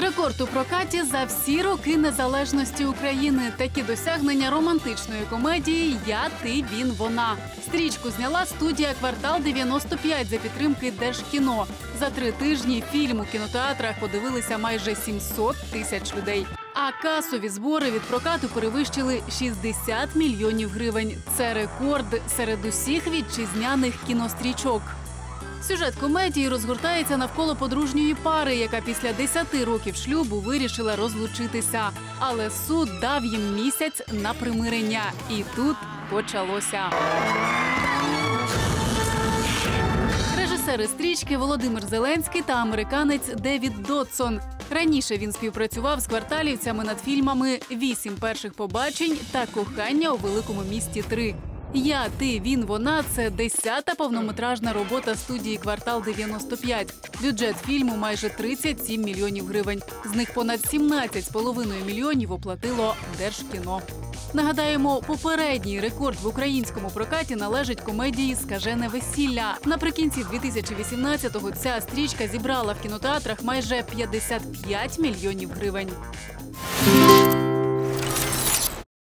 Рекорд у прокаті за всі роки незалежності України. Такі досягнення романтичної комедії Я, ти, він, вона. Стрічку зняла студія Квартал 95 за підтримки Держкіно. За три тижні фільм у кінотеатрах подивилися майже 700 тисяч людей. А касові збори від прокату перевищили 60 мільйонів гривень. Це рекорд серед усіх вітчизняних кінострічок. Сюжет комедії розгортається навколо подружньої пари, яка після 10 років шлюбу вирішила розлучитися. Але суд дав їм місяць на примирення, і тут почалося. Режисери стрічки Володимир Зеленський та американець Девід Додсон. Раніше він співпрацював з кварталівцями над фільмами Вісім перших побачень та Кохання у великому місті 3». Я, ти, він, вона це десята повнометражна робота студії Квартал 95. Бюджет фільму майже 37 мільйонів гривень. З них понад 17,5 мільйонів оплатило Держкіно. Нагадаємо, попередній рекорд в українському прокаті належить комедії Скажене весілля. Наприкінці 2018-го ця стрічка зібрала в кінотеатрах майже 55 мільйонів гривень.